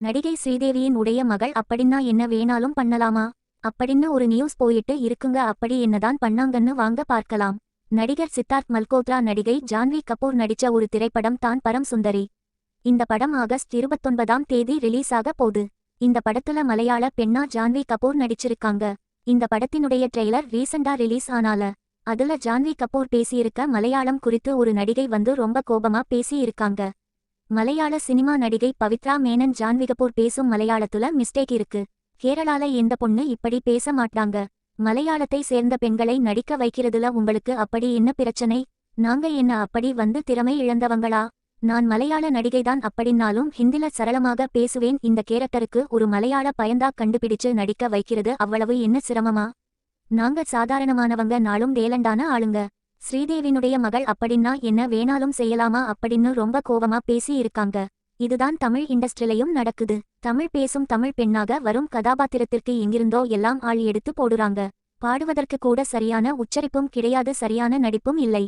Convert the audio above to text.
நடிகை ஸ்ரீதேவியின் உடைய மகள் அப்படின்னா என்ன வேணாலும் பண்ணலாமா? அப்படின்னு ஒரு நியூஸ் போயிட்டு இருக்குங்க அப்படி என்னதான் பண்ணாங்கன்னு வாங்க பார்க்கலாம். நடிகர் சித்தார்த் மல்கோத்ரா நடிகை ஜான்வி கபூர் நடிச்ச ஒரு திரைப்படம் தான் பரம் சுந்தரி. இந்த படம் ஆகஸ்ட் இருபத்தொன்பதாம் தேதி ரிலீஸ் ஆக போகுது. இந்த படத்துல மலையாள பெண்ணா ஜான்வி கபூர் நடிச்சிருக்காங்க. இந்த படத்தினுடைய ட்ரெய்லர் ரீசெண்டா ரிலீஸ் ஆனால. அதுல ஜான்வி கபூர் பேசியிருக்க மலையாளம் குறித்து ஒரு நடிகை வந்து ரொம்ப கோபமா பேசியிருக்காங்க. மலையாள சினிமா நடிகை பவித்ரா மேனன் ஜான்வி கபூர் பேசும் மலையாளத்துல மிஸ்டேக் இருக்கு. கேரளால எந்த பொண்ணு இப்படி பேச மாட்டாங்க மலையாளத்தை சேர்ந்த பெண்களை நடிக்க வைக்கிறதுல உங்களுக்கு அப்படி என்ன பிரச்சனை? நாங்க என்ன அப்படி வந்து திறமை இழந்தவங்களா? நான் மலையாள நடிகைதான் அப்படின்னாலும் ஹிந்தில சரளமாக பேசுவேன். இந்த கேரக்டருக்கு ஒரு மலையாள பயந்தா கண்டுபிடிச்சு நடிக்க வைக்கிறது அவ்வளவு என்ன சிரமமா? நாங்க சாதாரணமானவங்க நாளும் வேலண்டான ஆளுங்க. ஸ்ரீதேவினுடைய மகள் அப்படின்னா என்ன வேணாலும் செய்யலாமா அப்படின்னு ரொம்ப கோவமா பேசி இருக்காங்க. இதுதான் தமிழ் இண்டஸ்ட்ரிலையும் நடக்குது. தமிழ் பேசும் தமிழ் பெண்ணாக வரும் கதாபாத்திரத்திற்கு எங்கிருந்தோ எல்லாம் ஆள் எடுத்து போடுறாங்க. பாடுவதற்கு கூட சரியான உச்சரிப்பும் கிடையாது சரியான நடிப்பும் இல்லை.